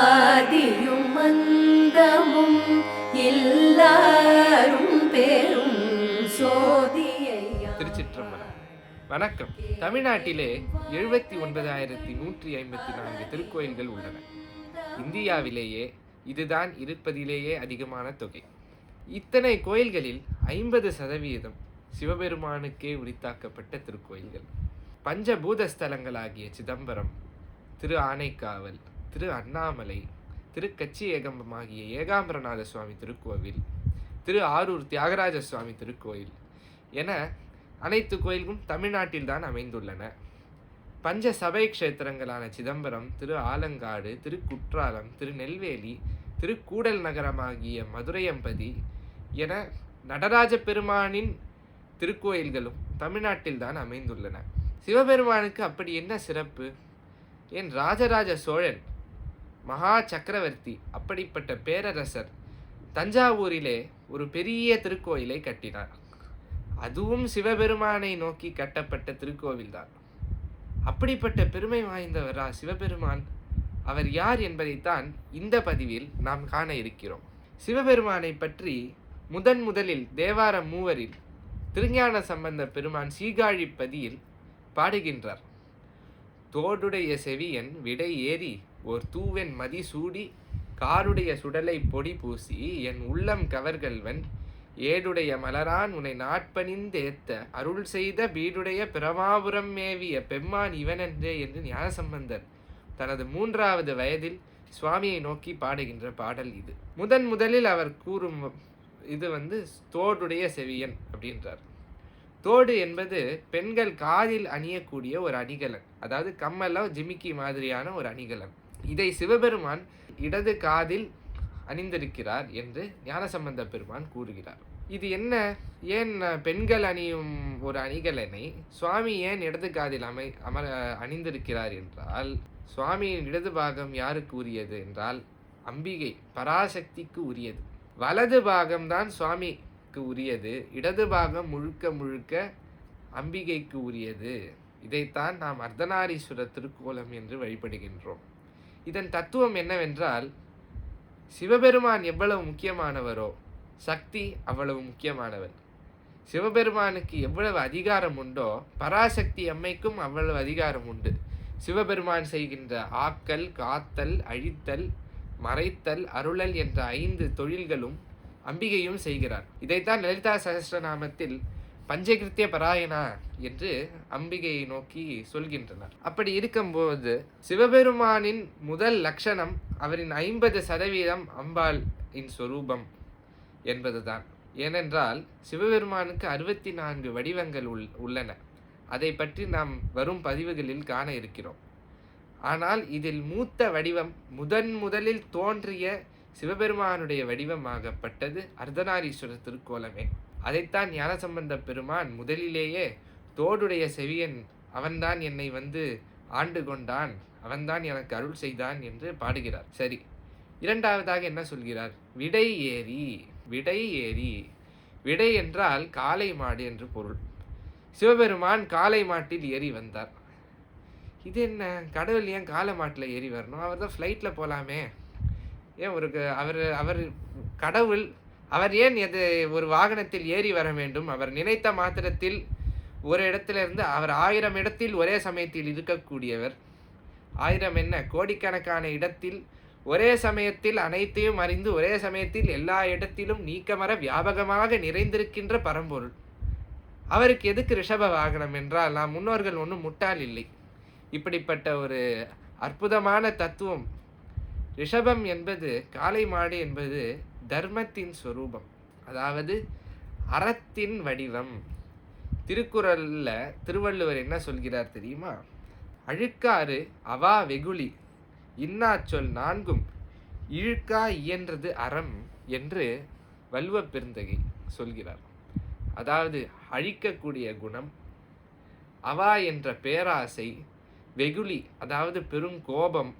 ஆதியும் மந்தமும் எல்லாரும் பெரும் திருச்சிற்றம்பலம். வணக்கம். தமிழ்நாட்டிலே எழுபத்தி ஒன்பதாயிரத்தி நூற்றி ஐம்பத்தி நான்கு திருக்கோயில்கள் உள்ளன. இந்தியாவிலேயே இதுதான் இருப்பதிலேயே அதிகமான தொகை. இத்தனை கோயில்களில் ஐம்பது சதவீதம் சிவபெருமானுக்கே உரித்தாக்கப்பட்ட திருக்கோயில்கள். பஞ்சபூத ஸ்தலங்களாகிய சிதம்பரம் திரு ஆனைக்காவல் திரு அண்ணாமலை திரு கச்சி ஏகம்பம் ஆகிய ஏகாம்பரநாத சுவாமி திருக்கோவில் திரு ஆரூர் தியாகராஜ சுவாமி திருக்கோயில் என அனைத்து கோயில்களும் தமிழ்நாட்டில்தான் அமைந்துள்ளன. பஞ்ச சபை க்ஷேத்திரங்களான சிதம்பரம் திரு ஆலங்காடு திரு குற்றாலம் திரு நெல்வேலி திரு கூடல் நகரமாகிய மதுரையம்பதி என நடராஜ பெருமானின் திருக்கோயில்களும் தமிழ்நாட்டில்தான் அமைந்துள்ளன. சிவபெருமானுக்கு அப்படி என்ன சிறப்பு? என் ராஜராஜ சோழன் மகா சக்கரவர்த்தி அப்படிப்பட்ட பேரரசர் தஞ்சாவூரிலே ஒரு பெரிய திருக்கோயிலை கட்டினார். அதுவும் சிவபெருமானை நோக்கி கட்டப்பட்ட திருக்கோவில்தான். அப்படிப்பட்ட பெருமை வாய்ந்தவரா சிவபெருமான்? அவர் யார் என்பதைத்தான் இந்த பதிவில் நாம் காண இருக்கிறோம். சிவபெருமானை பற்றி முதன் முதலில் தேவார மூவரில் திருஞான சம்பந்த பெருமான் சீகாழிப்பதியில் பாடுகின்றார். தோடுடைய செவியன் விடை ஏறி ஓர் தூவென் மதி சூடி காருடைய சுடலை பொடி பூசி என் உள்ளம் கவர்கள்வன் ஏடுடைய மலரான் உன்னை நாட்பணிந்தேத்த அருள் செய்த பீடுடைய பிரமாபுரம் மேவிய பெம்மான் இவனென்றே என்று ஞானசம்பந்தர் தனது மூன்றாவது வயதில் சுவாமியை நோக்கி பாடுகின்ற பாடல் இது. முதன் முதலில் அவர் கூறும் இது வந்து தோடுடைய செவியன் அப்படின்றார். தோடு என்பது பெண்கள் காதில் அணியக்கூடிய ஒரு அணிகலன் அதாவது கம்மலோ ஜிமிக்கி மாதிரியான ஒரு அணிகலன். இதை சிவபெருமான் இடது காதில் அணிந்திருக்கிறார் என்று ஞானசம்பந்த பெருமான் கூறுகிறார். இது என்ன? ஏன் பெண்கள் அணியும் ஒரு அணிகலனை சுவாமி ஏன் இடது காதில் அமை அமர அணிந்திருக்கிறார் என்றால் சுவாமியின் இடது பாகம் யாருக்கு உரியது என்றால் அம்பிகை பராசக்திக்கு உரியது. வலது பாகம்தான் சுவாமிக்கு உரியது இடது பாகம் முழுக்க முழுக்க அம்பிகைக்கு உரியது. இதைத்தான் நாம் அர்த்தநாரீஸ்வர திருக்கோலம் என்று வழிபடுகின்றோம். இதன் தத்துவம் என்னவென்றால் சிவபெருமான் எவ்வளவு முக்கியமானவரோ சக்தி அவ்வளவு முக்கியமானவர் சிவபெருமானுக்கு எவ்வளவு அதிகாரம் உண்டோ பராசக்தி அம்மைக்கும் அவ்வளவு அதிகாரம் உண்டு. சிவபெருமான் செய்கின்ற ஆக்கல் காத்தல் அழித்தல் மறைத்தல் அருளல் என்ற ஐந்து தொழில்களும் அம்பிகையும் செய்கிறார். இதைத்தான் லலிதா சகஸ்ரநாமத்தில் பஞ்சகிருத்திய பராயணா என்று அம்பிகையை நோக்கி சொல்கின்றனர். அப்படி இருக்கும்போது சிவபெருமானின் முதல் லட்சணம் அவரின் ஐம்பது சதவீதம் அம்பாள் இன் சொரூபம் என்பதுதான். ஏனென்றால் சிவபெருமானுக்கு அறுபத்தி நான்கு வடிவங்கள் உள் உள்ளன. அதை பற்றி நாம் வரும் பதிவுகளில் காண இருக்கிறோம். ஆனால் இதில் மூத்த வடிவம் முதன் முதலில் தோன்றிய சிவபெருமானுடைய வடிவமாகப்பட்டது அர்த்தநாரீஸ்வரர் திருக்கோலமே. அதைத்தான் ஞானசம்பந்த பெருமான் முதலிலேயே தோடுடைய செவியன் அவன்தான் என்னை வந்து ஆண்டு கொண்டான் அவன்தான் எனக்கு அருள் செய்தான் என்று பாடுகிறார். சரி இரண்டாவதாக என்ன சொல்கிறார்? விடை ஏறி விடை ஏறி விடை என்றால் காளை மாடு என்று பொருள். சிவபெருமான் காளை மாட்டில் ஏறி வந்தார். இது என்ன? கடவுள் ஏன் காளை மாட்டில் ஏறி வரணும்? அவர் தான் ஃப்ளைட்டில் போகலாமே ஏன் ஒரு க- அவர் அவர் கடவுள் அவர் ஏன் எது ஒரு வாகனத்தில் ஏறி வர வேண்டும்? அவர் நினைத்த மாத்திரத்தில் ஒரு இடத்திலிருந்து அவர் ஆயிரம் இடத்தில் ஒரே சமயத்தில் இருக்கக்கூடியவர். ஆயிரம் என்ன? கோடிக்கணக்கான இடத்தில் ஒரே சமயத்தில் அனைத்தையும் அறிந்து ஒரே சமயத்தில் எல்லா இடத்திலும் நீக்கமர வியாபகமாக நிறைந்திருக்கின்ற பரம்பொருள். அவருக்கு எதுக்கு ரிஷப வாகனம் என்றால் நாம் முன்னோர்கள் ஒன்றும் முட்டாள் இல்லை. இப்படிப்பட்ட ஒரு அற்புதமான தத்துவம். ரிஷபம் என்பது காளை மாடு என்பது தர்மத்தின் ஸ்வரூபம் அதாவது அறத்தின் வடிவம். திருக்குறளில் திருவள்ளுவர் என்ன சொல்கிறார் தெரியுமா? அழுக்காறு அவா வெகுளி இன்னாச்சொல் நான்கும் இழுக்கா இயன்றது அறம் என்று வல்லுவ பெருந்தகை சொல்கிறார். அதாவது அழிக்கக்கூடிய குணம் அவா என்ற பேராசை வெகுளி அதாவது பெரும் கோபம்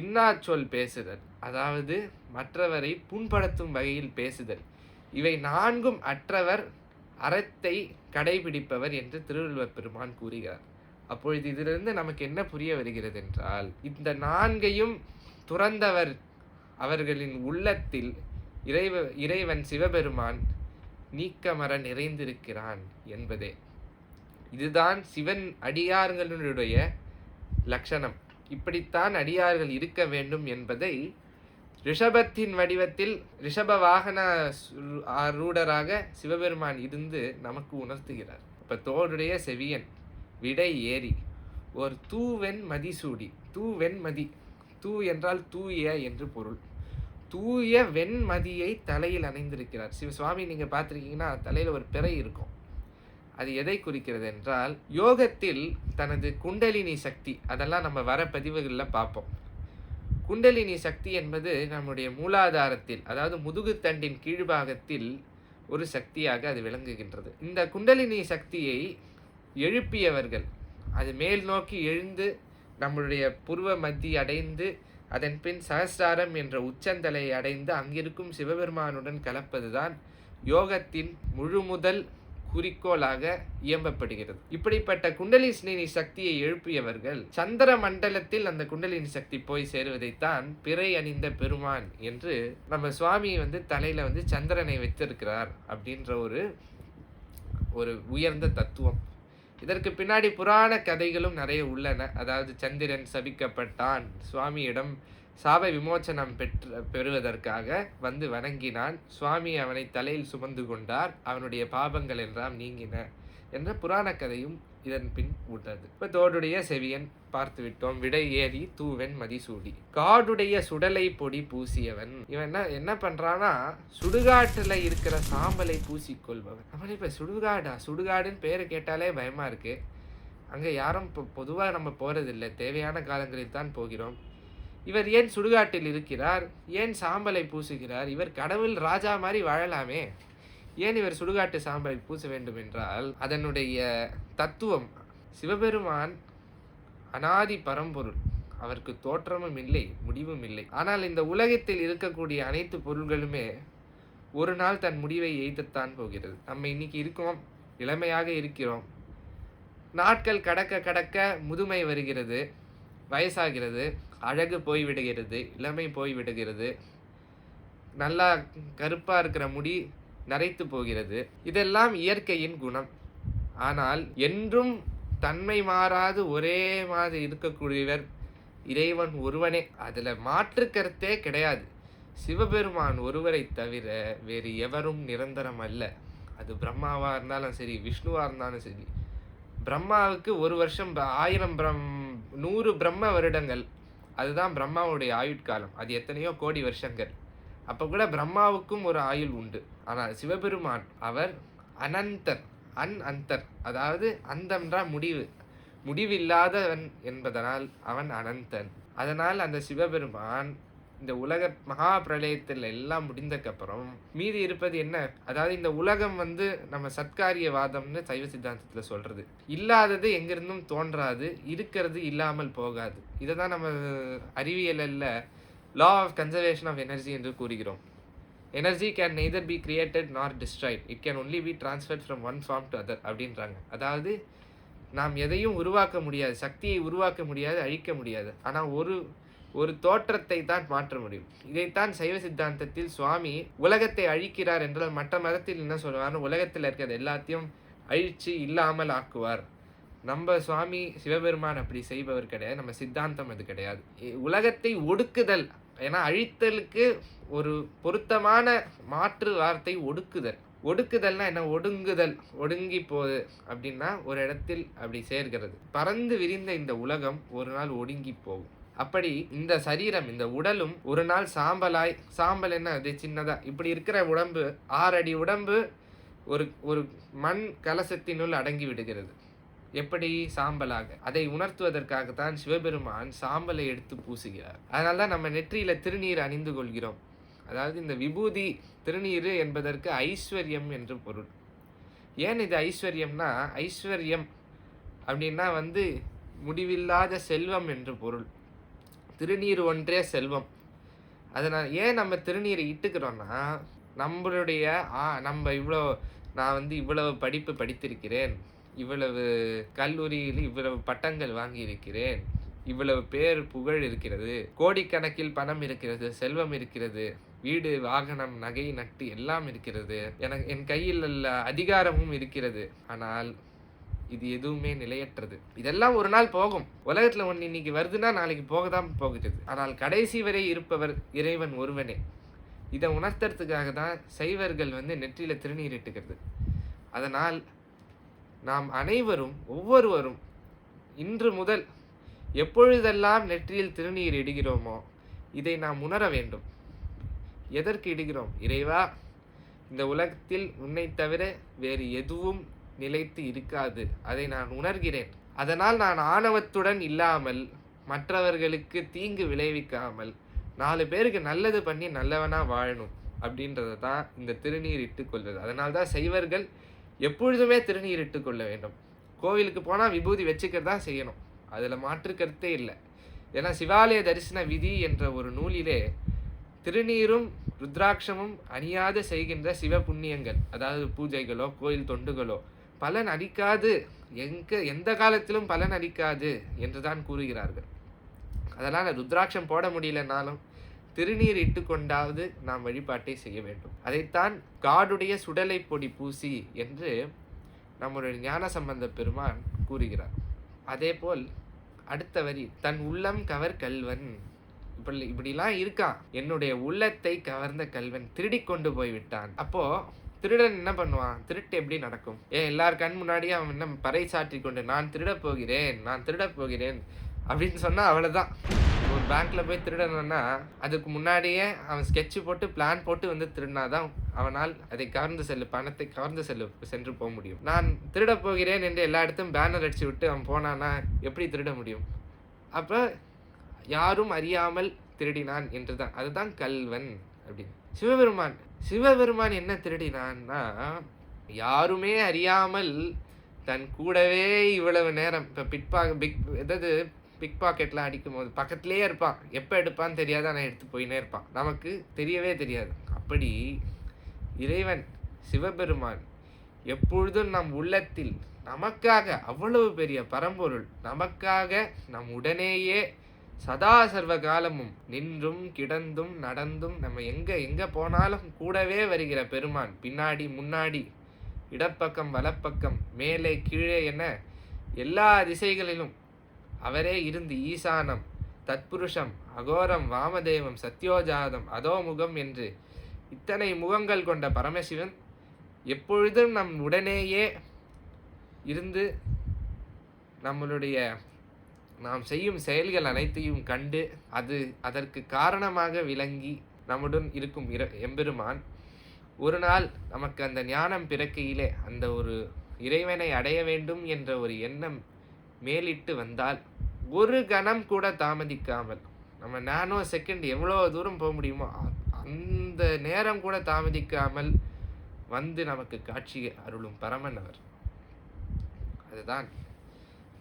இன்னாச்சொல் பேசுதல் அதாவது மற்றவரை புண்படுத்தும் வகையில் பேசுதல். இவை நான்கும் அற்றவர் அறத்தை கடைபிடிப்பவர் என்று திருவள்ளுவர் பெருமான் கூறுகிறார். அப்பொழுது இதிலிருந்து நமக்கு என்ன புரிய வருகிறது என்றால் இந்த நான்கையும் துறந்தவர் அவர்களின் உள்ளத்தில் இறைவ இறைவன் சிவபெருமான் நீக்கமர நிறைந்திருக்கிறான் என்பதே. இதுதான் சிவன் அடியார்களுடைய லட்சணம். இப்படித்தான் அடியார்கள் இருக்க வேண்டும் என்பதை ரிஷபத்தின் வடிவத்தில் ரிஷப வாகன ரூடராக ஆரூடராக சிவபெருமான் இருந்து நமக்கு உணர்த்துகிறார். இப்போ தோடுடைய செவியன் விடை ஏறி ஒரு தூவெண் மதிசூடி தூவெண் மதி தூ என்றால் தூய என்று பொருள். தூய வெண்மதியை தலையில் அணிந்திருக்கிறார். சிவ சுவாமி நீங்கள் பார்த்துருக்கீங்கன்னா தலையில் ஒரு பிறை இருக்கும். அது எதை குறிக்கிறது என்றால் யோகத்தில் தனது குண்டலினி சக்தி அதெல்லாம் நம்ம வர பதிவுகளில் பார்ப்போம். குண்டலினி சக்தி என்பது நம்முடைய மூலாதாரத்தில் அதாவது முதுகுத்தண்டின் கீழ்பாகத்தில் ஒரு சக்தியாக அது விளங்குகின்றது. இந்த குண்டலினி சக்தியை எழுப்பியவர்கள் அது மேல் நோக்கி எழுந்து நம்முடைய புருவ மத்தி அடைந்து அதன் பின் சகஸ்ராரம் என்ற உச்சந்தலை அடைந்து அங்கிருக்கும் சிவபெருமானுடன் கலப்பதுதான் யோகத்தின் முழு முதல் குறிக்கோளாக இயம்பப்படுகிறது. இப்படிப்பட்ட குண்டலினி சக்தியை எழுப்பியவர்கள் சந்திர மண்டலத்தில் அந்த குண்டலினி சக்தி போய் சேருவதைத்தான் பிறை அணிந்த பெருமான் என்று நம்ம சுவாமி வந்து தலையில வந்து சந்திரனை வைத்திருக்கிறார் அப்படின்ற ஒரு ஒரு உயர்ந்த தத்துவம். இதற்கு பின்னாடி புராண கதைகளும் நிறைய உள்ளன. அதாவது சந்திரன் சபிக்கப்பட்டான் சுவாமியிடம் சாப விமோச்சனம் பெற்று பெறுவதற்காக வந்து வணங்கினான். சுவாமி அவனை தலையில் சுமந்து கொண்டார். அவனுடைய பாபங்கள் எல்லாம் நீங்கின என்ற புராண கதையும் இதன் பின் உள்ளது. இப்போ தோடுடைய செவியன் பார்த்து விட்டோம். விடை ஏறி தூவன் மதிசூடி காடுடைய சுடலை பொடி பூசியவன். இவன் என்ன என்ன பண்றானா சுடுகாட்டுல இருக்கிற சாம்பலை பூசிக்கொள்பவன். அவன் இப்ப சுடுகாடா? சுடுகாடுன்னு பேரை கேட்டாலே பயமா இருக்கு. அங்கே யாரும் இப்போ பொதுவாக நம்ம போகிறதில்ல தேவையான காலங்களில் தான் போகிறோம். இவர் ஏன் சுடுகாட்டில் இருக்கிறார்? ஏன் சாம்பலை பூசுகிறார்? இவர் கடவுள் ராஜா மாதிரி வாழலாமே. ஏன் இவர் சுடுகாட்டு சாம்பலை பூச வேண்டும் என்றால் அதனுடைய தத்துவம் சிவபெருமான் அனாதி பரம்பொருள். அவருக்கு தோற்றமும் இல்லை முடிவும் இல்லை. ஆனால் இந்த உலகத்தில் இருக்கக்கூடிய அனைத்து பொருள்களுமே ஒரு நாள் தன் முடிவை எய்தத்தான் போகிறது. நம்ம இன்னைக்கு இருக்கோம் இளமையாக இருக்கிறோம். நாட்கள் கடக்க கடக்க முதுமை வருகிறது வயசாகிறது. அழகு போய்விடுகிறது இளமை போய்விடுகிறது நல்லா கருப்பாக இருக்கிற முடி நரைத்து போகிறது. இதெல்லாம் இயற்கையின் குணம். ஆனால் என்றும் தன்மை மாறாது ஒரே மாதிரி இருக்கக்கூடியவர் இறைவன் ஒருவனே. அதில் மாற்று கருத்தே கிடையாது. சிவபெருமான் ஒருவரை தவிர வேறு எவரும் நிரந்தரம் அல்ல. அது பிரம்மாவாக இருந்தாலும் சரி விஷ்ணுவாக இருந்தாலும் சரி. பிரம்மாவுக்கு ஒரு வருஷம் ப- ஆயிரம் பிரம் நூறு பிரம்ம வருடங்கள். அதுதான் பிரம்மாவுடைய ஆயுட்காலம் அது எத்தனையோ கோடி வருஷங்கள். அப்போ கூட பிரம்மாவுக்கும் ஒரு ஆயுள் உண்டு. ஆனால் சிவபெருமான் அவர் அனந்தர் அன் அந்தர் அதாவது அந்தம்ன்றா முடிவு. முடிவில்லாதவன் என்பதனால் அவன் அனந்தன். அதனால் அந்த சிவபெருமான் இந்த உலக மகா பிரளயத்தில் எல்லாம் முடிந்தக்கப்புறம் மீதி இருப்பது என்ன? அதாவது இந்த உலகம் வந்து நம்ம சத்காரியவாதம்னு சைவ சித்தாந்தத்தில் சொல்கிறது இல்லாதது எங்கிருந்தும் தோன்றாது இருக்கிறது இல்லாமல் போகாது. இதை தான் நம்ம அறிவியலில் law of conservation of energy என்று கூறுகிறோம். Energy can neither be created nor destroyed it can only be transferred from one form to other அப்படின்றாங்க. அதாவது நாம் எதையும் உருவாக்க முடியாது சக்தியை உருவாக்க முடியாது அழிக்க முடியாது. ஆனால் ஒரு ஒரு தோற்றத்தை தான் மாற்ற முடியும். இதைத்தான் சைவ சித்தாந்தத்தில் சுவாமி உலகத்தை அழிக்கிறார் என்றால் மற்ற மதத்தில் என்ன சொல்லுவார் உலகத்தில் இருக்கிறது எல்லாத்தையும் அழிச்சு இல்லாமல் ஆக்குவார். நம்ம சுவாமி சிவபெருமான் அப்படி செய்பவர் கிடையாது. நம்ம சித்தாந்தம் அது கிடையாது. உலகத்தை ஒடுக்குதல். ஏன்னா அழித்தலுக்கு ஒரு பொருத்தமான மாற்று வார்த்தை ஒடுக்குதல். ஒடுக்குதல்னா என்ன? ஒடுங்குதல். ஒடுங்கி போகுது அப்படின்னா ஒரு இடத்தில் அப்படி சேர்கிறது. பறந்து விரிந்த இந்த உலகம் ஒரு நாள் ஒடுங்கி போகும். அப்படி இந்த சரீரம் இந்த உடலும் ஒரு நாள் சாம்பலாய் சாம்பல் என்ன? அது சின்னதா. இப்படி இருக்கிற உடம்பு ஆறடி உடம்பு ஒரு ஒரு மண் கலசத்தினுள் அடங்கி விடுகிறது. எப்படி? சாம்பலாக. அதை உணர்த்துவதற்காகத்தான் சிவபெருமான் சாம்பலை எடுத்து பூசுகிறார். அதனால தான் நம்ம நெற்றியில திருநீர் அணிந்து கொள்கிறோம். அதாவது இந்த விபூதி திருநீர் என்பதற்கு ஐஸ்வர்யம் என்று பொருள். ஏன் இது ஐஸ்வர்யம்னா ஐஸ்வர்யம் அப்படின்னா வந்து முடிவில்லாத செல்வம் என்று பொருள். திருநீர் ஒன்றே செல்வம். அதனால் ஏன் நம்ம திருநீரை இட்டுக்கிறோன்னா நம்மளுடைய ஆ நம்ம இவ்வளோ நான் வந்து இவ்வளவு படிப்பு படித்திருக்கிறேன் இவ்வளவு கல்லூரியில் இவ்வளவு பட்டங்கள் வாங்கியிருக்கிறேன் இவ்வளவு பேர் புகழ் இருக்கிறது கோடிக்கணக்கில் பணம் இருக்கிறது செல்வம் இருக்கிறது வீடு வாகனம் நகை நட்டு எல்லாம் இருக்கிறது எனக்கு என் கையில் அதிகாரமும் இருக்கிறது. ஆனால் இது எதுவுமே நிலையற்றது. இதெல்லாம் ஒரு நாள் போகும். உலகத்துல ஒன்று இன்னைக்கு வருதுன்னா நாளைக்கு போக தான் போகுது. ஆனால் கடைசி வரை இருப்பவர் இறைவன் ஒருவனே. இதை உணர்த்துறதுக்காக தான் சைவர்கள் வந்து நெற்றியில திருநீரிட்டுக்கிறது அதனால் நாம் அனைவரும் ஒவ்வொருவரும் இன்று முதல் எப்பொழுதெல்லாம் நெற்றியில் திருநீர் இடுகிறோமோ இதை நாம் உணர வேண்டும். எதற்கு இடுகிறோம்? இறைவா இந்த உலகத்தில் உன்னை தவிர வேறு எதுவும் நிலைத்து இருக்காது. அதை நான் உணர்கிறேன். அதனால் நான் ஆணவத்துடன் இல்லாமல் மற்றவர்களுக்கு தீங்கு விளைவிக்காமல் நாலு பேருக்கு நல்லது பண்ணி நல்லவனாக வாழணும் அப்படின்றத தான் இந்த திருநீர் இட்டுக்கொள்வது அதனால் தான் சைவர்கள் எப்பொழுதுமே திருநீர் இட்டுக்கொள்ள வேண்டும். கோவிலுக்கு போனால் விபூதி வச்சுக்கிறதா செய்யணும். அதில் மாற்று கருத்தே இல்லை. ஏன்னா சிவாலய தரிசன விதி என்ற ஒரு நூலிலே திருநீரும் ருத்ராட்சமும் அணியாத செய்கின்ற சிவ புண்ணியங்கள் அதாவது பூஜைகளோ கோயில் தொண்டுகளோ பலன் அளிக்காது. எங்க எந்த காலத்திலும் பலன் அளிக்காது என்று தான் கூறுகிறார்கள். அதனால் ருத்ராட்சம் போட முடியலனாலும் திருநீர் இட்டுக்கொண்டாவது நாம் வழிபாட்டை செய்ய வேண்டும். அதைத்தான் காடுடைய சுடலை பொடி பூசி என்று நம்முடைய ஞான சம்பந்த பெருமான் கூறுகிறார். அதேபோல் அடுத்த வரி தன் உள்ளம் கவர் கல்வன். இப்படி இப்படிலாம் இருக்கான். என்னுடைய உள்ளத்தை கவர்ந்த கல்வன் திருடி கொண்டு போய் விட்டான் அப்போ திருடன் என்ன பண்ணுவான்? திருட்டு எப்படி நடக்கும்? ஏன் எல்லார் கண் முன்னாடியே அவன் என்ன பறை சாற்றி கொண்டு நான் திருடப் போகிறேன் நான் திருடப் போகிறேன் அப்படின்னு சொன்னால் அவ்வளோதான் ஒரு பேங்க்ல போய் திருடணும்னா அதுக்கு முன்னாடியே அவன் ஸ்கெட்ச் போட்டு பிளான் போட்டு வந்து திருடினாதான் அவனால் அதை கவர்ந்து செல்லு பணத்தை கவர்ந்து செல்லு சென்று போக முடியும். நான் திருட போகிறேன் என்று எல்லா இடத்தும் பேனர் அடிச்சு விட்டு அவன் போனானா எப்படி திருட முடியும்? அப்போ யாரும் அறியாமல் திருடினான் என்று தான் அதுதான் கல்வன் அப்படின்னு. சிவபெருமான் சிவபெருமான் என்ன திருடினான்னா யாருமே அறியாமல் தன் கூடவே இவ்வளவு நேரம் இப்போ பிக்பா பிக் எதாவது பிக் பாக்கெட்லாம் அடிக்கும் போது பக்கத்துலேயே இருப்பான். எப்போ எடுப்பான்னு தெரியாது ஆனால் எடுத்து போயினே இருப்பான். நமக்கு தெரியவே தெரியாது. அப்படி இறைவன் சிவபெருமான் எப்பொழுதும் நம் உள்ளத்தில் நமக்காக அவ்வளவு பெரிய பரம்பொருள் நமக்காக நம் உடனேயே சதா சர்வ காலமும் நின்றும் கிடந்தும் நடந்தும் நம்ம எங்க எங்க போனாலும் கூடவே வருகிற பெருமான். பின்னாடி முன்னாடி இடப்பக்கம் வலப்பக்கம் மேலே கீழே என எல்லா திசைகளிலும் அவரே இருந்து ஈசானம் தத்புருஷம் அகோரம் வாமதேவம் சத்யோஜாதம் அதோமுகம் என்று இத்தனை முகங்கள் கொண்ட பரமசிவன் எப்பொழுதும் நம் உடனேயே இருந்து நம்மளுடைய நாம் செய்யும் செயல்கள் அனைத்தையும் கண்டு அது அதற்கு காரணமாக விளங்கி நம்முடன் இருக்கும் இர எம்பெருமான் ஒரு நாள் நமக்கு அந்த ஞானம் பிறக்கையிலே அந்த ஒரு இறைவனை அடைய வேண்டும் என்ற ஒரு எண்ணம் மேலிட்டு வந்தால் ஒரு கணம் கூட தாமதிக்காமல் நம்ம நானோ செகண்ட் எவ்வளோ தூரம் போக முடியுமோ அந்த நேரம் கூட தாமதிக்காமல் வந்து நமக்கு காட்சி அருளும் பரமன் அவர். அதுதான்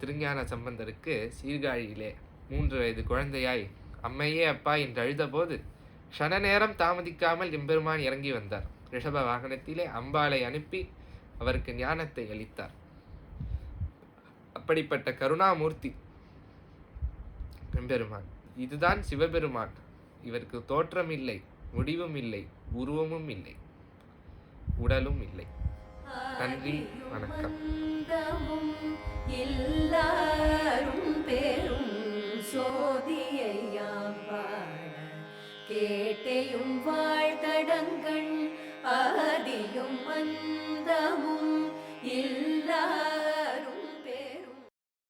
திருஞான சம்பந்தருக்கு சீர்காழியிலே மூன்று வயது குழந்தையாய் அம்மையே அப்பா என்று அழுதபோது க்ஷண நேரம் தாமதிக்காமல் எம்பெருமான் இறங்கி வந்தார். ரிஷப வாகனத்திலே அம்பாளை அனுப்பி அவருக்கு ஞானத்தை அளித்தார். அப்படிப்பட்ட கருணாமூர்த்தி எம்பெருமான். இதுதான் சிவபெருமான். இவருக்கு தோற்றம் இல்லை முடிவும் இல்லை உருவமும் இல்லை உடலும் இல்லை. நன்றி வணக்கம். அந்தமும் எல்லாரும் பெரும் சோதியையாம் பாட கேட்டையும் வாழ்தடங்கண் ஆதியும் அந்தமும்